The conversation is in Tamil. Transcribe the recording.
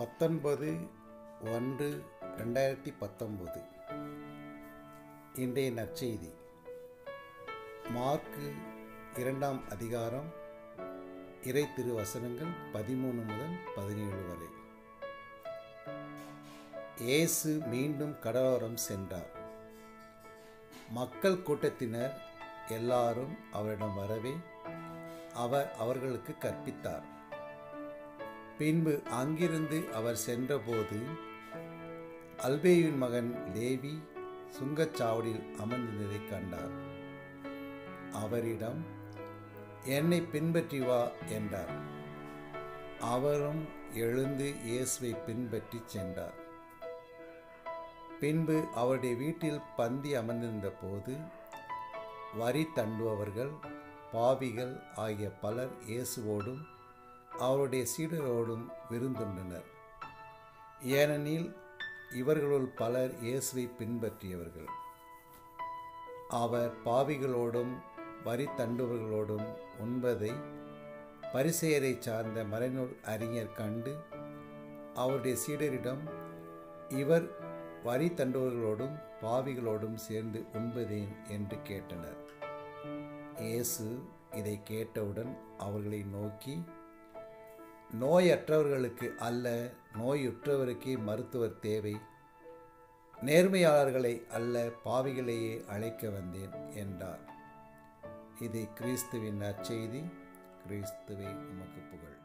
பத்தொன்பது ஒன்று ரெண்டாயிரத்தி பத்தொம்போது இன்றைய நற்செய்தி. மார்க்கு இரண்டாம் அதிகாரம் இறை திருவசனங்கள் பதிமூணு முதல் பதினேழு வரை. இயேசு மீண்டும் கடலோரம் சென்றார். மக்கள் கூட்டத்தினர் எல்லாரும் அவரிடம் வரவே அவர் அவர்களுக்கு கற்பித்தார். பின்பு அங்கிருந்து அவர் சென்றபோது அல்பேயின் மகன் லேவி சுங்கச்சாவடியில் அமர்ந்திருந்ததை கண்டார். அவரிடம் என்னை பின்பற்றி வா என்றார். அவரும் எழுந்து இயேசுவை பின்பற்றி சென்றார். பின்பு அவருடைய வீட்டில் பந்தி அமர்ந்திருந்த போது வரி தண்டுபவர்கள் பாவிகள் ஆகிய பலர் இயேசுவோடும் அவருடைய சீடரோடும் விருந்துண்டனர். ஏனெனில் இவர்களுள் பலர் இயேசுவை பின்பற்றியவர்கள். அவர் பாவிகளோடும் வரி தண்டுவர்களோடும் உண்பதை பரிசெயரை சார்ந்த மறைநூல் அறிஞர் கண்டு அவருடைய சீடரிடம் இவர் வரி தண்டுவர்களோடும் பாவிகளோடும் சேர்ந்து உண்பதேன் என்று கேட்டனர். இயேசு இதை கேட்டவுடன் அவர்களை நோக்கி நோயற்றவர்களுக்கு அல்ல நோயுற்றவருக்கே மருத்துவர் தேவை. நேர்மையாளர்களை அல்ல பாவிகளையே அழைக்க வந்தேன் என்றார். இது கிறிஸ்துவின் நற்செய்தி. கிறிஸ்துவை உமக்கு புகழ்.